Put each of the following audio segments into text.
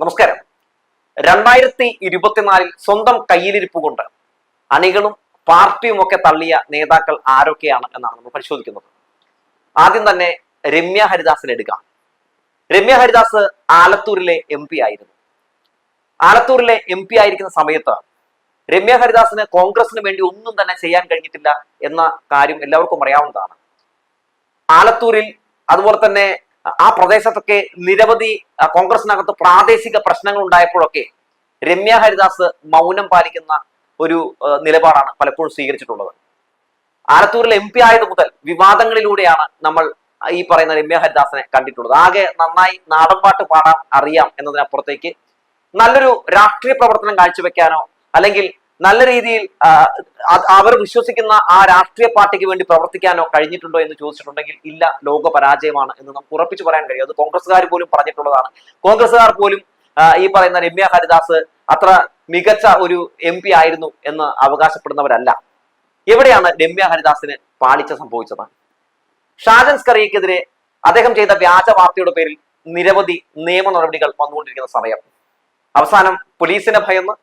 നമസ്കാരം. രണ്ടായിരത്തി ഇരുപത്തിനാലിൽ സ്വന്തം കയ്യിലിരിപ്പ് കൊണ്ട് അണികളും പാർട്ടിയും ഒക്കെ തള്ളിയ നേതാക്കൾ ആരൊക്കെയാണ് എന്നാണ് നമ്മൾ പരിശോധിക്കുന്നത്. ആദ്യം തന്നെ രമ്യ ഹരിദാസിനെ എടുക്കാം. രമ്യ ഹരിദാസ് ആലത്തൂരിലെ എം പി ആയിരുന്നു. ആലത്തൂരിലെ എം പി ആയിരിക്കുന്ന സമയത്ത് രമ്യ ഹരിദാസിന് കോൺഗ്രസിന് വേണ്ടി ഒന്നും തന്നെ ചെയ്യാൻ കഴിഞ്ഞിട്ടില്ല എന്ന കാര്യം എല്ലാവർക്കും അറിയാവുന്നതാണ്. ആലത്തൂരിൽ അതുപോലെ തന്നെ ആ പ്രദേശത്തൊക്കെ നിരവധി കോൺഗ്രസിനകത്ത് പ്രാദേശിക പ്രശ്നങ്ങൾ ഉണ്ടായപ്പോഴൊക്കെ രമ്യ ഹരിദാസ് മൗനം പാലിക്കുന്ന ഒരു നിലപാടാണ് പലപ്പോഴും സ്വീകരിച്ചിട്ടുള്ളത്. ആലത്തൂരിൽ എം പി ആയത് മുതൽ വിവാദങ്ങളിലൂടെയാണ് നമ്മൾ ഈ പറയുന്ന രമ്യ ഹരിദാസിനെ കണ്ടിട്ടുള്ളത്. ആകെ നന്നായി നാടൻപാട്ട് പാടാൻ അറിയാം എന്നതിനപ്പുറത്തേക്ക് നല്ലൊരു രാഷ്ട്രീയ പ്രവർത്തനം കാഴ്ചവെക്കാനോ അല്ലെങ്കിൽ നല്ല രീതിയിൽ അവർ വിശ്വസിക്കുന്ന ആ രാഷ്ട്രീയ പാർട്ടിക്ക് വേണ്ടി പ്രവർത്തിക്കാനോ കഴിഞ്ഞിട്ടുണ്ടോ എന്ന് ചോദിച്ചിട്ടുണ്ടെങ്കിൽ ഇല്ല ലോക പരാജയമാണ് എന്ന് നമുക്ക് ഉറപ്പിച്ചു പറയാൻ കഴിയും. അത് കോൺഗ്രസ്സുകാർ പോലും പറഞ്ഞിട്ടുള്ളതാണ്. കോൺഗ്രസ്സുകാർ പോലും ഈ പറയുന്ന രമ്യ ഹരിദാസ് അത്ര മികച്ച ഒരു എം പി ആയിരുന്നു എന്ന് അവകാശപ്പെടുന്നവരല്ല. എവിടെയാണ് രമ്യ ഹരിദാസിന് പാളിച്ച സംഭവിച്ചത്? ഷാജൻ സ്കറിയക്കെതിരെ അദ്ദേഹം ചെയ്ത വ്യാജ വാർത്തയുടെ പേരിൽ നിരവധി നിയമ നടപടികൾ വന്നുകൊണ്ടിരിക്കുന്ന സമയം. അവസാനം പോലീസിനെ ഭയന്ന്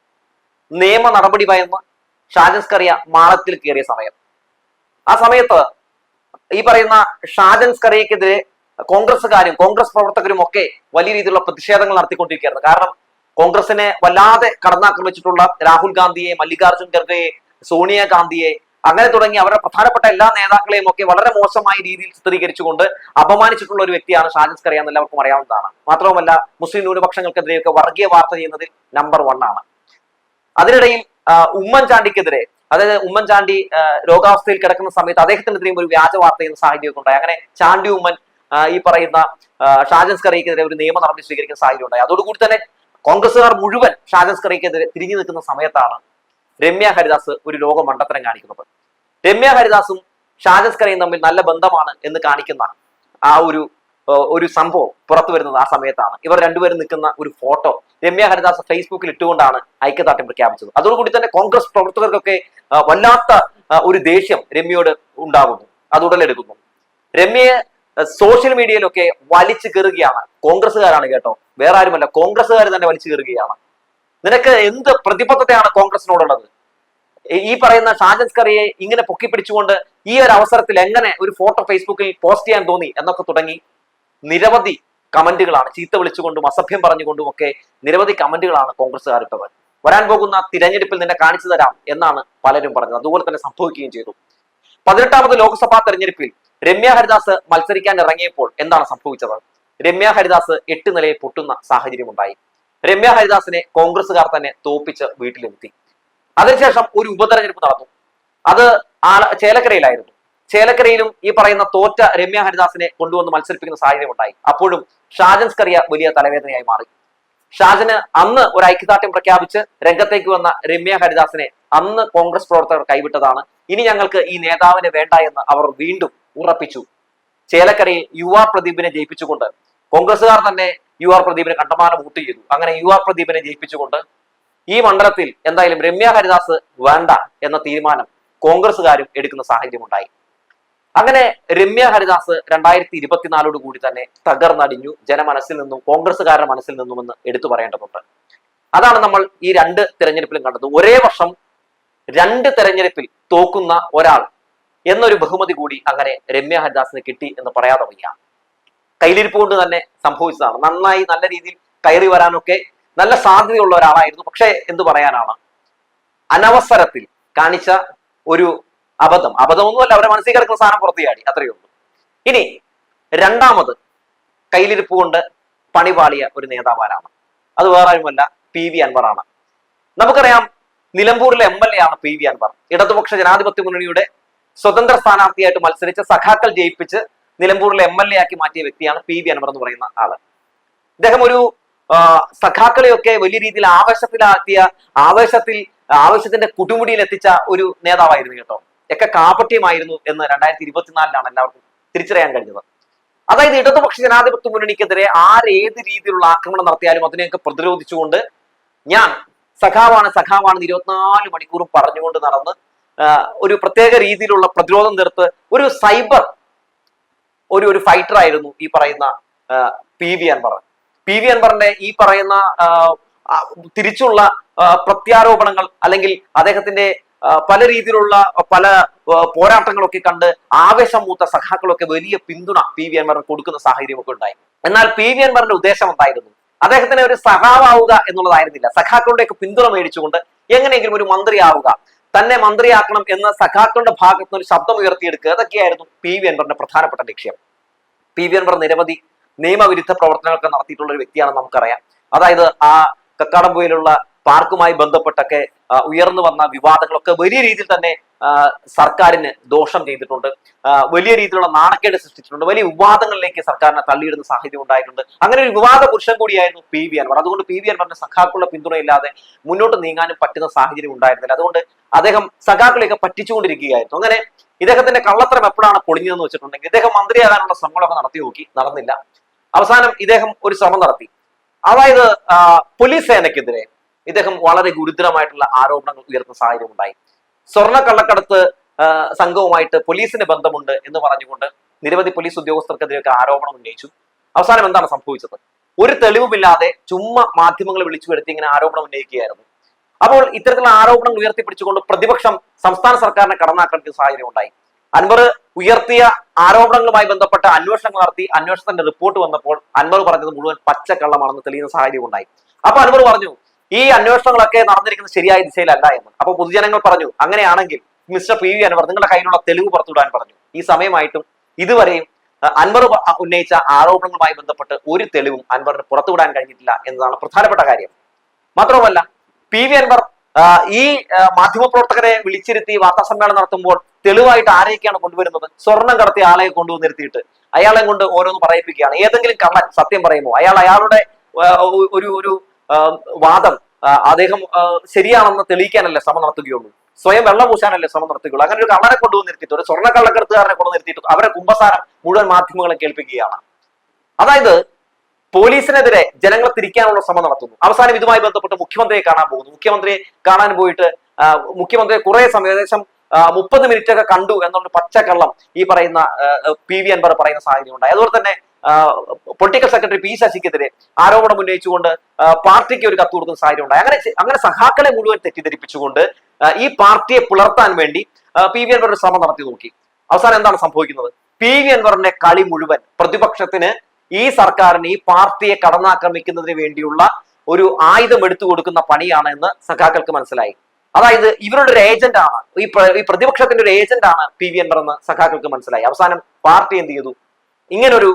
നിയമ നടപടി ഭയന്ന് ഷാജൻസ് കറിയ മാളത്തിൽ കയറിയ സമയം. ആ സമയത്ത് ഈ പറയുന്ന ഷാജൻസ് കറിയക്കെതിരെ കോൺഗ്രസ്സുകാരും കോൺഗ്രസ് പ്രവർത്തകരും ഒക്കെ വലിയ രീതിയിലുള്ള പ്രതിഷേധങ്ങൾ നടത്തിക്കൊണ്ടിരിക്കുകയായിരുന്നു. കാരണം കോൺഗ്രസിനെ വല്ലാതെ കടന്നാക്രമിച്ചിട്ടുള്ള രാഹുൽ ഗാന്ധിയെ മല്ലികാർജുൻ ഖർഗയെ സോണിയാഗാന്ധിയെ അങ്ങനെ തുടങ്ങി അവരുടെ പ്രധാനപ്പെട്ട എല്ലാ നേതാക്കളെയും ഒക്കെ വളരെ മോശമായ രീതിയിൽ ചിത്രീകരിച്ചുകൊണ്ട് അപമാനിച്ചിട്ടുള്ള ഒരു വ്യക്തിയാണ് ഷാജൻസ് കറിയാന്ന് എല്ലാവർക്കും അറിയാവുന്നതാണ്. മാത്രവുമല്ല മുസ്ലിം ന്യൂനപക്ഷങ്ങൾക്കെതിരെയൊക്കെ വർഗീയ വാർത്ത ചെയ്യുന്നതിൽ നമ്പർ വൺ ആണ്. അതിനിടയിൽ ഉമ്മൻചാണ്ടിക്കെതിരെ അതായത് ഉമ്മൻചാണ്ടി രോഗാവസ്ഥയിൽ കിടക്കുന്ന സമയത്ത് അദ്ദേഹത്തിനെതിരെയും ഒരു വ്യാജ വാർത്ത ചെയ്യുന്ന സാഹചര്യമൊക്കെ ഉണ്ടായി അങ്ങനെ ചാണ്ടി ഉമ്മൻ ഈ പറയുന്ന ഷാജൻ ഒരു നിയമ നടപടി സ്വീകരിക്കുന്ന സാഹചര്യം ഉണ്ടായി അതോടുകൂടി തന്നെ കോൺഗ്രസ്സുകാർ മുഴുവൻ ഷാജൻ തിരിഞ്ഞു നിൽക്കുന്ന സമയത്താണ് രമ്യ ഹരിദാസ് ഒരു ലോക കാണിക്കുന്നത്. രമ്യ ഹരിദാസും ഷാജൻ തമ്മിൽ നല്ല ബന്ധമാണ് എന്ന് കാണിക്കുന്ന ആ ഒരു ഒരു സംഭവം പുറത്തു വരുന്നത് ആ സമയത്താണ്. ഇവർ രണ്ടുപേരും നിൽക്കുന്ന ഒരു ഫോട്ടോ രമ്യ ഹരിദാസ് ഫേസ്ബുക്കിൽ ഇട്ടുകൊണ്ടാണ് ഐക്യദാർഢ്യം പ്രഖ്യാപിച്ചത്. അതോടുകൂടി തന്നെ കോൺഗ്രസ് പ്രവർത്തകർക്കൊക്കെ വല്ലാത്ത ഒരു ദേഷ്യം രമ്യയോട് ഉണ്ടാകുന്നു. അത് ഉടലെടുക്കുന്നു രമ്യയെ സോഷ്യൽ മീഡിയയിലൊക്കെ വലിച്ചു കയറുകയാണ് കോൺഗ്രസ്സുകാരാണ് കേട്ടോ. വേറെ ആരുമല്ല കോൺഗ്രസ്സുകാർ തന്നെ വലിച്ചു കയറുകയാണ് നിനക്ക് എന്ത് പ്രതിബദ്ധതയാണ് കോൺഗ്രസിനോടുള്ളത് ഈ- പറയുന്ന ഷാജൻ ഇങ്ങനെ പൊക്കി പിടിച്ചുകൊണ്ട് ഈ ഒരു അവസരത്തിൽ എങ്ങനെ ഒരു ഫോട്ടോ ഫേസ്ബുക്കിൽ പോസ്റ്റ് ചെയ്യാൻ തോന്നി എന്നൊക്കെ തുടങ്ങി നിരവധി കമന്റുകളാണ്. ചീത്ത വിളിച്ചുകൊണ്ടും അസഭ്യം പറഞ്ഞുകൊണ്ടും ഒക്കെ നിരവധി കമന്റുകളാണ് കോൺഗ്രസ്സുകാർ ഇപ്പോൾ വരാൻ പോകുന്ന തിരഞ്ഞെടുപ്പിൽ നിന്നെ കാണിച്ചു തരാം എന്നാണ് പലരും പറഞ്ഞത്. അതുപോലെ തന്നെ സംഭവിക്കുകയും ചെയ്തു. പതിനെട്ടാമത് ലോക്സഭാ തെരഞ്ഞെടുപ്പിൽ രമ്യ ഹരിദാസ് മത്സരിക്കാൻ ഇറങ്ങിയപ്പോൾ എന്താണ് സംഭവിച്ചത്? രമ്യ ഹരിദാസ് എട്ട് നിലയിൽ പൊട്ടുന്ന സാഹചര്യമുണ്ടായി. രമ്യ ഹരിദാസിനെ കോൺഗ്രസ്സുകാർ തന്നെ തോപ്പിച്ച് വീട്ടിലെത്തി. അതിനുശേഷം ഒരു ഉപതെരഞ്ഞെടുപ്പ് നടന്നു. അത് ചേലക്കരയിലായിരുന്നു. ചേലക്കരയിലും ഈ പറയുന്ന തോറ്റ രമ്യ ഹരിദാസിനെ കൊണ്ടുവന്ന് മത്സരിപ്പിക്കുന്ന സാഹചര്യം ഉണ്ടായി. അപ്പോഴും ഷാജൻ കറിയ വലിയ തലവേദനയായി മാറി. ഷാജന് അന്ന് ഒരു ഐക്യദാർഢ്യം പ്രഖ്യാപിച്ച് രംഗത്തേക്ക് വന്ന രമ്യ ഹരിദാസിനെ അന്ന് കോൺഗ്രസ് പ്രവർത്തകർ കൈവിട്ടതാണ്. ഇനി ഞങ്ങൾക്ക് ഈ നേതാവിനെ വേണ്ട എന്ന് അവർ വീണ്ടും ഉറപ്പിച്ചു. ചേലക്കരയിൽ യു ആർ പ്രദീപിനെ ജയിപ്പിച്ചുകൊണ്ട് കോൺഗ്രസുകാർ തന്നെ യു ആർ പ്രദീപിനെ കണ്ടമാനം വോട്ട് ചെയ്തു. അങ്ങനെ യു ആർ പ്രദീപിനെ ജയിപ്പിച്ചുകൊണ്ട് ഈ മണ്ഡലത്തിൽ എന്തായാലും രമ്യ ഹരിദാസ് വേണ്ട എന്ന തീരുമാനം കോൺഗ്രസുകാരും എടുക്കുന്ന സാഹചര്യമുണ്ടായി. അങ്ങനെ രമ്യ ഹരിദാസ് രണ്ടായിരത്തി ഇരുപത്തിനാലോട് കൂടി തന്നെ തകർന്നടിഞ്ഞു. ജനമനസ്സിൽ നിന്നും കോൺഗ്രസ്സുകാരുടെ മനസ്സിൽ നിന്നും എന്ന് എടുത്തു പറയേണ്ടതുണ്ട്. അതാണ് നമ്മൾ ഈ രണ്ട് തെരഞ്ഞെടുപ്പിലും കണ്ടത്. ഒരേ വർഷം രണ്ട് തെരഞ്ഞെടുപ്പിൽ തോക്കുന്ന ഒരാൾ എന്നൊരു ബഹുമതി കൂടി അങ്ങനെ രമ്യ ഹരിദാസിന് കിട്ടി എന്ന് പറയാതെ വയ്യ. കയ്യിലിരിപ്പ് കൊണ്ട് തന്നെ സംഭവിച്ചതാണ്. നന്നായി നല്ല രീതിയിൽ കയറി വരാനൊക്കെ നല്ല സാധ്യതയുള്ള ഒരാളായിരുന്നു. പക്ഷേ എന്തു പറയാനാണ്? അനവസരത്തിൽ കാണിച്ച ഒരു അബദ്ധം. അബദ്ധമൊന്നുമല്ല അവരെ മനസ്സിൽ കിടക്കുന്ന സാധനം പുറത്തു ചാടി. അത്രയേ ഉള്ളൂ. ഇനി രണ്ടാമത് കയ്യിലിരിപ്പ് കൊണ്ട് പണിപാളിയ ഒരു നേതാവാരാണ്. അത് വേറെ ആരുമല്ല പി വി അൻവറാണ്. നമുക്കറിയാം നിലമ്പൂരിലെ എം എൽ എ ആണ് പി വി അൻവർ. ഇടതുപക്ഷ ജനാധിപത്യ മുന്നണിയുടെ സ്വതന്ത്ര സ്ഥാനാർത്ഥിയായിട്ട് മത്സരിച്ച് സഖാക്കൾ ജയിപ്പിച്ച് നിലമ്പൂരിലെ എം എൽ എ ആക്കി മാറ്റിയ വ്യക്തിയാണ് പി വി അൻവർ എന്ന് പറയുന്ന ആൾ. അദ്ദേഹം ഒരു സഖാക്കളെയൊക്കെ വലിയ രീതിയിൽ ആവേശത്തിലാക്കിയ ആവേശത്തിൽ ആവേശത്തിന്റെ കുടുമുടിയിൽ എത്തിച്ച ഒരു നേതാവായിരുന്നു കേട്ടോ. ഒക്കെ കാപട്യമായിരുന്നു എന്ന് രണ്ടായിരത്തി ഇരുപത്തിനാലിലാണ് എല്ലാവർക്കും തിരിച്ചറിയാൻ കഴിഞ്ഞത്. അതായത് ഇടതുപക്ഷ ജനാധിപത്യ മുന്നണിക്കെതിരെ ആരേത് രീതിയിലുള്ള ആക്രമണം നടത്തിയാലും അതിനെയൊക്കെ പ്രതിരോധിച്ചുകൊണ്ട് ഞാൻ സഖാവാണ് സഖാവാണ് ഇരുപത്തിനാല് മണിക്കൂറും പറഞ്ഞുകൊണ്ട് നടന്ന് ഒരു പ്രത്യേക രീതിയിലുള്ള പ്രതിരോധം തീർത്ത് ഒരു സൈബർ ഒരു ഒരു ഫൈറ്റർ ആയിരുന്നു ഈ പറയുന്ന P V Anvar. P V അൻവറിന്റെ ഈ പറയുന്ന തിരിച്ചുള്ള പ്രത്യാരോപണങ്ങൾ അല്ലെങ്കിൽ അദ്ദേഹത്തിന്റെ പല രീതിയിലുള്ള പല പോരാട്ടങ്ങളൊക്കെ കണ്ട് ആവേശം മൂത്ത സഖാക്കളൊക്കെ വലിയ പിന്തുണ പി. വി. അൻവറിന് കൊടുക്കുന്ന സാഹചര്യമൊക്കെ ഉണ്ടായി. എന്നാൽ പി. വി. അൻവറിന്റെ ഉദ്ദേശം എന്തായിരുന്നു? അദ്ദേഹത്തിന് ഒരു സഖാവാവുക എന്നുള്ളതായിരുന്നില്ല. സഖാക്കളുടെയൊക്കെ പിന്തുണ മേടിച്ചുകൊണ്ട് എങ്ങനെയെങ്കിലും ഒരു മന്ത്രിയാവുക തന്നെ മന്ത്രിയാക്കണം എന്ന് സഖാക്കളുടെ ഭാഗത്ത് നിന്ന് ഒരു ശബ്ദം ഉയർത്തിയെടുക്കുക അതൊക്കെയായിരുന്നു പി. വി. അൻവറിന്റെ പ്രധാനപ്പെട്ട ലക്ഷ്യം. പി. വി. അൻവർ നിരവധി നിയമവിരുദ്ധ പ്രവർത്തനങ്ങളൊക്കെ നടത്തിയിട്ടുള്ള ഒരു വ്യക്തിയാണെന്ന് നമുക്കറിയാം. അതായത് ആ കക്കാടംപൊയിലുള്ള പാർക്കുമായി ബന്ധപ്പെട്ടൊക്കെ ഉയർന്നു വന്ന വിവാദങ്ങളൊക്കെ വലിയ രീതിയിൽ തന്നെ സർക്കാരിന് ദോഷം ചെയ്തിട്ടുണ്ട്. വലിയ രീതിയിലുള്ള നാണക്കേട് സൃഷ്ടിച്ചിട്ടുണ്ട്. വലിയ വിവാദങ്ങളിലേക്ക് സർക്കാരിനെ തള്ളിയിടുന്ന സാഹചര്യം ഉണ്ടായിട്ടുണ്ട്. അങ്ങനെ ഒരു വിവാദ പുരുഷൻ കൂടിയായിരുന്നു പി വി അൻവർ. അതുകൊണ്ട് പി വി അൻവറിന്റെ സഖാക്കളുടെ പിന്തുണയില്ലാതെ മുന്നോട്ട് നീങ്ങാനും പറ്റുന്ന സാഹചര്യം ഉണ്ടായിരുന്നില്ല. അതുകൊണ്ട് അദ്ദേഹം സഖാക്കളെയൊക്കെ പറ്റിച്ചുകൊണ്ടിരിക്കുകയായിരുന്നു. അങ്ങനെ ഇദ്ദേഹത്തിന്റെ കള്ളത്തരം എപ്പോഴാണ് പൊളിഞ്ഞതെന്ന് വെച്ചിട്ടുണ്ടെങ്കിൽ ഇദ്ദേഹം മന്ത്രിയാകാനുള്ള ശ്രമങ്ങളൊക്കെ നടത്തി നോക്കി. നടന്നില്ല. അവസാനം ഇദ്ദേഹം ഒരു ശ്രമം നടത്തി. അതായത് പോലീസ് സേനയ്ക്കെതിരെ ഇദ്ദേഹം വളരെ ഗുരുതരമായിട്ടുള്ള ആരോപണങ്ങൾ ഉയർത്തുന്ന സാഹചര്യം ഉണ്ടായി. സ്വർണ കള്ളക്കടത്ത് സംഘവുമായിട്ട് പോലീസിന് ബന്ധമുണ്ട് എന്ന് പറഞ്ഞുകൊണ്ട് നിരവധി പോലീസ് ഉദ്യോഗസ്ഥർക്കെതിരെയൊക്കെ ആരോപണം ഉന്നയിച്ചു. അവസാനം എന്താണ് സംഭവിച്ചത്? ഒരു തെളിവുമില്ലാതെ ചുമ്മാ മാധ്യമങ്ങൾ വിളിച്ചു വരുത്തി ഇങ്ങനെ ആരോപണം ഉന്നയിക്കുകയായിരുന്നു. അപ്പോൾ ഇത്തരത്തിലുള്ള ആരോപണങ്ങൾ ഉയർത്തിപ്പിടിച്ചുകൊണ്ട് പ്രതിപക്ഷം സംസ്ഥാന സർക്കാരിനെ കടന്നാക്രമിക്കുന്ന സാഹചര്യം ഉണ്ടായി. അൻവർ ഉയർത്തിയ ആരോപണങ്ങളുമായി ബന്ധപ്പെട്ട അന്വേഷണങ്ങൾ നടത്തി. അന്വേഷണത്തിന്റെ റിപ്പോർട്ട് വന്നപ്പോൾ അൻവർ പറഞ്ഞത് മുഴുവൻ പച്ചക്കള്ളമാണെന്ന് തെളിയുന്ന സാഹചര്യം ഉണ്ടായി. അപ്പൊ അൻവർ പറഞ്ഞു ഈ അന്വേഷണങ്ങളൊക്കെ നടന്നിരിക്കുന്ന ശരിയായ ദിശയിലല്ല എന്ന്. അപ്പൊ പൊതുജനങ്ങൾ പറഞ്ഞു അങ്ങനെയാണെങ്കിൽ മിസ്റ്റർ പി വി അൻവർ നിങ്ങളുടെ കയ്യിലുള്ള തെളിവ് പുറത്തുവിടാൻ പറഞ്ഞു. ഈ സമയമായിട്ടും ഇതുവരെയും അൻവർ ഉന്നയിച്ച ആരോപണങ്ങളുമായി ബന്ധപ്പെട്ട് ഒരു തെളിവും അൻവറിന് പുറത്തുവിടാൻ കഴിഞ്ഞിട്ടില്ല എന്നതാണ് പ്രധാനപ്പെട്ട കാര്യം. മാത്രവുമല്ല പി വി അൻവർ ഈ മാധ്യമപ്രവർത്തകരെ വിളിച്ചിരുത്തി വാർത്താ സമ്മേളനം നടത്തുമ്പോൾ തെളിവായിട്ട് ആരെയൊക്കെയാണ് കൊണ്ടുവരുന്നത്? സ്വർണം കടത്തിയ ആളെ കൊണ്ടുവന്നിരുത്തിയിട്ട് അയാളെ കൊണ്ട് ഓരോന്ന് പറയിപ്പിക്കുകയാണ്. ഏതെങ്കിലും കള്ളൻ സത്യം പറയുമോ? അയാൾ അയാളുടെ ഒരു ഒരു വാദം. അദ്ദേഹം ശരിയാണെന്ന് തെളിയിക്കാനല്ലേ ശ്രമം നടത്തുകയുള്ളൂ. സ്വയം വെള്ളം പൂശാനല്ലേ ശ്രമം നടത്തുകയുള്ളൂ. അങ്ങനെ ഒരു കള്ളനെ കൊണ്ടുവന്ന് നിർത്തിയിട്ട് ഒരു സ്വർണ കള്ളക്കടത്തുകാരനെ കൊണ്ടു നിർത്തിയിട്ട് അവരെ കുമ്പസാരം മുഴുവൻ മാധ്യമങ്ങളെ കേൾപ്പിക്കുകയാണ്. അതായത് പോലീസിനെതിരെ ജനങ്ങളെ തിരിക്കാനുള്ള ശ്രമം നടത്തുന്നു. അവസാനം ഇതുമായി ബന്ധപ്പെട്ട് മുഖ്യമന്ത്രിയെ കാണാൻ പോകുന്നു. മുഖ്യമന്ത്രിയെ കാണാൻ പോയിട്ട് മുഖ്യമന്ത്രിയെ കുറെ സമയം ഏകദേശം മുപ്പത് മിനിറ്റ് ഒക്കെ കണ്ടു എന്നുള്ള പച്ചക്കള്ളം ഈ പറയുന്ന പി വി അൻവർ പറയുന്ന സാഹചര്യം ഉണ്ടായി അതുപോലെ തന്നെ പൊളിറ്റിക്കൽ സെക്രട്ടറി പി ശശിക്കെതിരെ ആരോപണം ഉന്നയിച്ചുകൊണ്ട് പാർട്ടിക്ക് ഒരു കത്ത് കൊടുക്കുന്ന സാഹചര്യം ഉണ്ടായി അങ്ങനെ അങ്ങനെ സഹാക്കളെ മുഴുവൻ തെറ്റിദ്ധരിപ്പിച്ചുകൊണ്ട് ഈ പാർട്ടിയെ പുലർത്താൻ വേണ്ടി പി വി അൻവർ ഒരു ശ്രമം നടത്തി നോക്കി. അവസാനം എന്താണ് സംഭവിക്കുന്നത്? പി വി അൻവറിന്റെ കളി മുഴുവൻ പ്രതിപക്ഷത്തിന് ഈ സർക്കാരിന് ഈ പാർട്ടിയെ കടന്നാക്രമിക്കുന്നതിന് വേണ്ടിയുള്ള ഒരു ആയുധം എടുത്തു കൊടുക്കുന്ന പണിയാണ് എന്ന് സഖാക്കൾക്ക് മനസ്സിലായി. അതായത് ഇവരുടെ ഒരു ഏജന്റ് ആണ്. ഈ ഈ പ്രതിപക്ഷത്തിന്റെ ഒരു ഏജന്റ് ആണ് പി വി അൻവർ എന്ന് സഖാക്കൾക്ക് മനസ്സിലായി. അവസാനം പാർട്ടി എന്ത് ചെയ്തു? ഇങ്ങനൊരു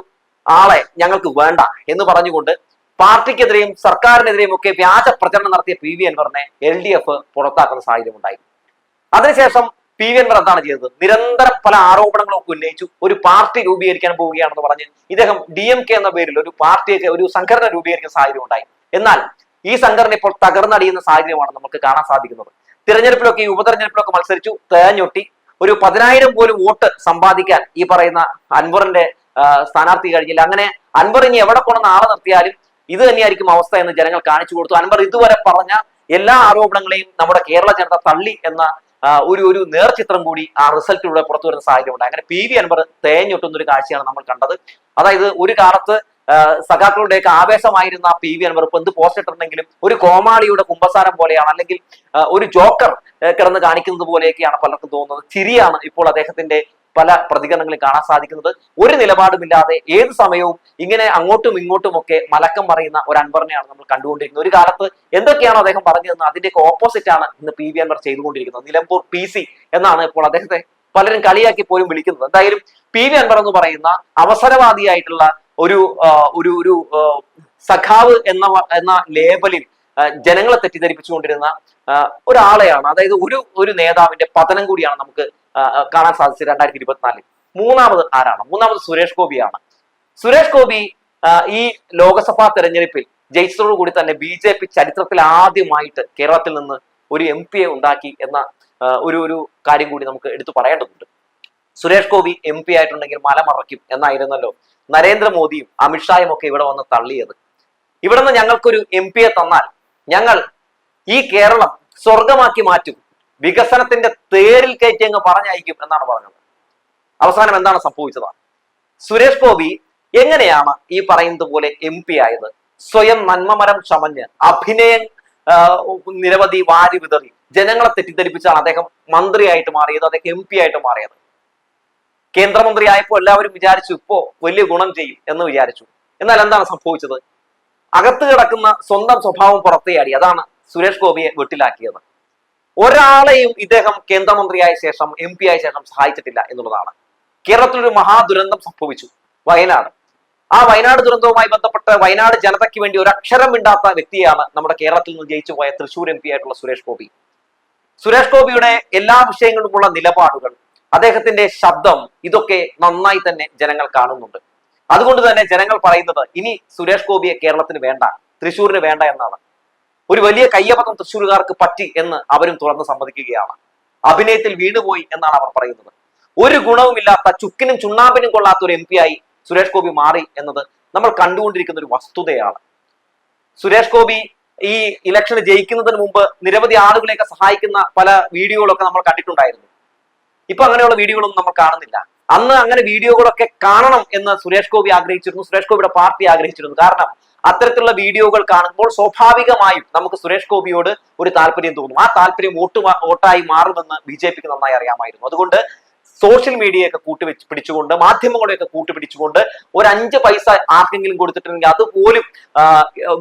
ആളെ ഞങ്ങൾക്ക് വേണ്ട എന്ന് പറഞ്ഞുകൊണ്ട് പാർട്ടിക്കെതിരെയും സർക്കാരിനെതിരെയും ഒക്കെ വ്യാജ പ്രചരണം നടത്തിയ പി വി അൻവറിനെ എൽ ഡി എഫ് പുറത്താക്കുന്ന സാഹചര്യം ഉണ്ടായി അതിനുശേഷം പി വി അൻവർ എന്താണ് ചെയ്തത്? നിരന്തരം പല ആരോപണങ്ങളും ഒക്കെ ഉന്നയിച്ചു. ഒരു പാർട്ടി രൂപീകരിക്കാൻ പോവുകയാണെന്ന് പറഞ്ഞ് ഇദ്ദേഹം ഡി എം കെ എന്ന പേരിൽ ഒരു പാർട്ടിയൊക്കെ ഒരു സംഘടന രൂപീകരിക്കുന്ന സാഹചര്യം ഉണ്ടായി എന്നാൽ ഈ സംഘടന ഇപ്പോൾ തകർന്നടിയുന്ന സാഹചര്യമാണ് നമുക്ക് കാണാൻ സാധിക്കുന്നത്. തിരഞ്ഞെടുപ്പിലൊക്കെ ഈ ഉപതെരഞ്ഞെടുപ്പിലൊക്കെ മത്സരിച്ചു തേഞ്ഞൊട്ടി. ഒരു പതിനായിരം പോലും വോട്ട് സമ്പാദിക്കാൻ ഈ പറയുന്ന അൻവറിന്റെ സ്ഥാനാർത്ഥി കഴിഞ്ഞില്ല. അങ്ങനെ അൻവർ ഇനി എവിടെ കൊണ്ടുവന്ന് ആളെ നിർത്തിയാലും ഇത് തന്നെയായിരിക്കും അവസ്ഥ എന്ന് ജനങ്ങൾ കാണിച്ചു കൊടുത്തു. അൻവർ ഇതുവരെ പറഞ്ഞ എല്ലാ ആരോപണങ്ങളെയും നമ്മുടെ കേരള ജനത തള്ളി എന്ന ഒരു ഒരു നേർചിത്രം കൂടി ആ റിസൾട്ടിലൂടെ പുറത്തു വരുന്ന സാഹചര്യം ഉണ്ട് അങ്ങനെ പി വി അൻവർ തേഞ്ഞൊട്ടുന്ന ഒരു കാഴ്ചയാണ് നമ്മൾ കണ്ടത്. അതായത് ഒരു കാലത്ത് സഖാക്കളുടെയൊക്കെ ആവേശമായിരുന്ന പി വി അൻവർ ഇപ്പൊ എന്ത് പോസ്റ്റ് ഇട്ടിട്ടുണ്ടെങ്കിലും ഒരു കോമാളിയുടെ കുമ്പസാരം പോലെയാണ് അല്ലെങ്കിൽ ഒരു ജോക്കർ കിടന്ന് കാണിക്കുന്നത് പോലെയൊക്കെയാണ് പലർക്കും തോന്നുന്നത്. ചിരിയാണ് ഇപ്പോൾ അദ്ദേഹത്തിന്റെ പല പ്രതികരണങ്ങളിൽ കാണാൻ സാധിക്കുന്നത്. ഒരു നിലപാടുമില്ലാതെ ഏത് സമയവും ഇങ്ങനെ അങ്ങോട്ടും ഇങ്ങോട്ടും ഒക്കെ മലക്കം പറയുന്ന ഒരു അൻവറിനെയാണ് നമ്മൾ കണ്ടുകൊണ്ടിരിക്കുന്നത്. ഒരു കാലത്ത് എന്തൊക്കെയാണ് അദ്ദേഹം പറഞ്ഞതെന്ന് അതിന്റെയൊക്കെ ഓപ്പോസിറ്റ് ആണ് ഇന്ന് പി വി അൻവർ ചെയ്തുകൊണ്ടിരിക്കുന്നത്. നിലമ്പൂർ പി സി എന്നാണ് ഇപ്പോൾ അദ്ദേഹത്തെ പലരും കളിയാക്കി പോലും വിളിക്കുന്നത്. എന്തായാലും പി വി അൻവർ എന്ന് പറയുന്ന അവസരവാദിയായിട്ടുള്ള ഒരു ഒരു ഒരു സഖാവ് എന്ന എന്ന ലേബലിൽ ജനങ്ങളെ തെറ്റിദ്ധരിപ്പിച്ചുകൊണ്ടിരുന്ന ഒരാളെയാണ്. അതായത് ഒരു ഒരു നേതാവിന്റെ പതനം കൂടിയാണ് നമുക്ക് കാണാൻ സാധിച്ചത് രണ്ടായിരത്തി ഇരുപത്തിനാലിൽ മൂന്നാമത് ആരാണ്? മൂന്നാമത് സുരേഷ് ഗോപിയാണ്. സുരേഷ് ഗോപി ഈ ലോക്സഭാ തെരഞ്ഞെടുപ്പിൽ ജയിച്ചതോടുകൂടി തന്നെ ബി ജെ പി ചരിത്രത്തിൽ ആദ്യമായിട്ട് കേരളത്തിൽ നിന്ന് ഒരു എം പിയെ ഉണ്ടാക്കി എന്ന ഒരു ഒരു കാര്യം കൂടി നമുക്ക് എടുത്തു പറയേണ്ടതുണ്ട്. സുരേഷ് ഗോപി എം പി ആയിട്ടുണ്ടെങ്കിൽ മലമറയ്ക്കും എന്നായിരുന്നല്ലോ നരേന്ദ്രമോദിയും അമിത്ഷായും ഒക്കെ ഇവിടെ വന്ന് തള്ളിയത്. ഇവിടെ നിന്ന് ഞങ്ങൾക്കൊരു എം പിയെ തന്നാൽ ഞങ്ങൾ ഈ കേരളം സ്വർഗമാക്കി മാറ്റും. വികസനത്തിന്റെ തേരിൽ കയറ്റി അങ്ങ് പറഞ്ഞയക്കും എന്നാണ് പറഞ്ഞത്. അവസാനം എന്താണ് സംഭവിച്ചത്? സുരേഷ് ഗോപി എങ്ങനെയാണ് ഈ പറയുന്നത് പോലെ എം പി ആയത്? സ്വയം നന്മമരം ചമഞ്ഞ് അഭിനയം നിരവധി വാരി വിതറി ജനങ്ങളെ തെറ്റിദ്ധരിപ്പിച്ചാണ് അദ്ദേഹം മന്ത്രിയായിട്ട് മാറിയത് അദ്ദേഹം എം പി ആയിട്ട് മാറിയത്. കേന്ദ്രമന്ത്രിയായപ്പോൾ എല്ലാവരും വിചാരിച്ചു ഇപ്പോ വലിയ ഗുണം ചെയ്യും എന്ന് വിചാരിച്ചു. എന്നാൽ എന്താണ് സംഭവിച്ചത്? അകത്ത് കിടക്കുന്ന സ്വന്തം സ്വഭാവം പുറത്തേയാടി. അതാണ് സുരേഷ് ഗോപിയെ വെട്ടിലാക്കിയത്. ഒരാളെയും ഇദ്ദേഹം കേന്ദ്രമന്ത്രിയായ ശേഷം എം പി ആയ ശേഷം സഹായിച്ചിട്ടില്ല എന്നുള്ളതാണ്. കേരളത്തിലൊരു മഹാദുരന്തം സംഭവിച്ചു. വയനാട്. ആ വയനാട് ദുരന്തവുമായി ബന്ധപ്പെട്ട് വയനാട് ജനതയ്ക്ക് വേണ്ടി ഒരു അക്ഷരം മിണ്ടാത്ത വ്യക്തിയാണ് നമ്മുടെ കേരളത്തിൽ നിന്ന് ജയിച്ചു പോയ തൃശൂർ എം പി ആയിട്ടുള്ള സുരേഷ് ഗോപി. സുരേഷ് ഗോപിയുടെ എല്ലാ വിഷയങ്ങളുമുള്ള നിലപാടുകൾ അദ്ദേഹത്തിന്റെ ശബ്ദം ഇതൊക്കെ നന്നായി തന്നെ ജനങ്ങൾ കാണുന്നുണ്ട്. അതുകൊണ്ട് തന്നെ ജനങ്ങൾ പറയുന്നത് ഇനി സുരേഷ് ഗോപിയെ കേരളത്തിന് വേണ്ട തൃശ്ശൂരിന് വേണ്ട എന്നാണ്. ഒരു വലിയ കയ്യബദ്ധം തൃശ്ശൂരുകാർക്ക് പറ്റി എന്ന് അവരും തുറന്ന് സമ്മതിക്കുകയാണ്. അഭിനയത്തിൽ വീണുപോയി എന്നാണ് അവർ പറയുന്നത്. ഒരു ഗുണവുമില്ലാത്ത ചുക്കിനും ചുണ്ണാമ്പിനും കൊള്ളാത്ത ഒരു എം ആയി സുരേഷ് ഗോപി മാറി എന്നത് നമ്മൾ കണ്ടുകൊണ്ടിരിക്കുന്ന ഒരു വസ്തുതയാണ്. സുരേഷ് ഗോപി ഈ ഇലക്ഷന് ജയിക്കുന്നതിന് മുമ്പ് നിരവധി ആളുകളെയൊക്കെ സഹായിക്കുന്ന പല വീഡിയോകളൊക്കെ നമ്മൾ കണ്ടിട്ടുണ്ടായിരുന്നു. ഇപ്പൊ അങ്ങനെയുള്ള വീഡിയോകളൊന്നും നമ്മൾ കാണുന്നില്ല. അന്ന് അങ്ങനെ വീഡിയോകളൊക്കെ കാണണം എന്ന് സുരേഷ് ഗോപി ആഗ്രഹിച്ചിരുന്നു. സുരേഷ് ഗോപിയുടെ പാർട്ടി ആഗ്രഹിച്ചിരുന്നു. കാരണം അത്തരത്തിലുള്ള വീഡിയോകൾ കാണുമ്പോൾ സ്വാഭാവികമായും നമുക്ക് സുരേഷ് ഗോപിയോട് ഒരു താല്പര്യം തോന്നും. ആ താല്പര്യം വോട്ട് വോട്ടായി മാറുമെന്ന് ബി ജെ പിക്ക് നന്നായി അറിയാമായിരുന്നു. അതുകൊണ്ട് സോഷ്യൽ മീഡിയയൊക്കെ കൂട്ടുവെച്ച് പിടിച്ചുകൊണ്ട് മാധ്യമങ്ങളെയൊക്കെ കൂട്ടുപിടിച്ചുകൊണ്ട് ഒരു അഞ്ച് പൈസ ആർക്കെങ്കിലും കൊടുത്തിട്ടുണ്ടെങ്കിൽ അതുപോലും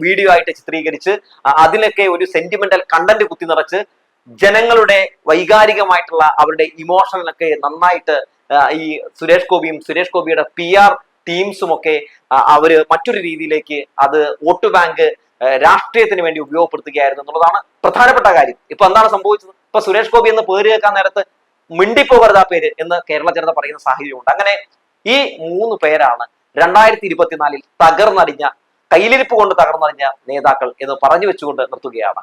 വീഡിയോ ആയിട്ട് ചിത്രീകരിച്ച് അതിലൊക്കെ ഒരു സെന്റിമെന്റൽ കണ്ടന്റ് കുത്തി നിറച്ച് ജനങ്ങളുടെ വൈകാരികമായിട്ടുള്ള അവരുടെ ഇമോഷനൊക്കെ നന്നായിട്ട് ഈ സുരേഷ് ഗോപിയും സുരേഷ് ഗോപിയുടെ പി ആർ ടീംസും ഒക്കെ അവർ മറ്റൊരു രീതിയിലേക്ക് അത് വോട്ട് ബാങ്ക് രാഷ്ട്രീയത്തിന് വേണ്ടി ഉപയോഗപ്പെടുത്തുകയായിരുന്നു എന്നുള്ളതാണ് പ്രധാനപ്പെട്ട കാര്യം. ഇപ്പൊ എന്താണ് സംഭവിച്ചത്? ഇപ്പൊ സുരേഷ് ഗോപി എന്ന് പേര് കേൾക്കാൻ നേരത്ത് മിണ്ടിപ്പോകരുത് ആ പേര് എന്ന് കേരള ജനത പറയുന്ന സാഹചര്യമുണ്ട്. അങ്ങനെ ഈ മൂന്ന് പേരാണ് രണ്ടായിരത്തി ഇരുപത്തിനാലിൽ തകർന്നടിഞ്ഞ കയ്യിലിരിപ്പ് കൊണ്ട് തകർന്നടിഞ്ഞ നേതാക്കൾ എന്ന് പറഞ്ഞു വെച്ചുകൊണ്ട് നിർത്തുകയാണ്.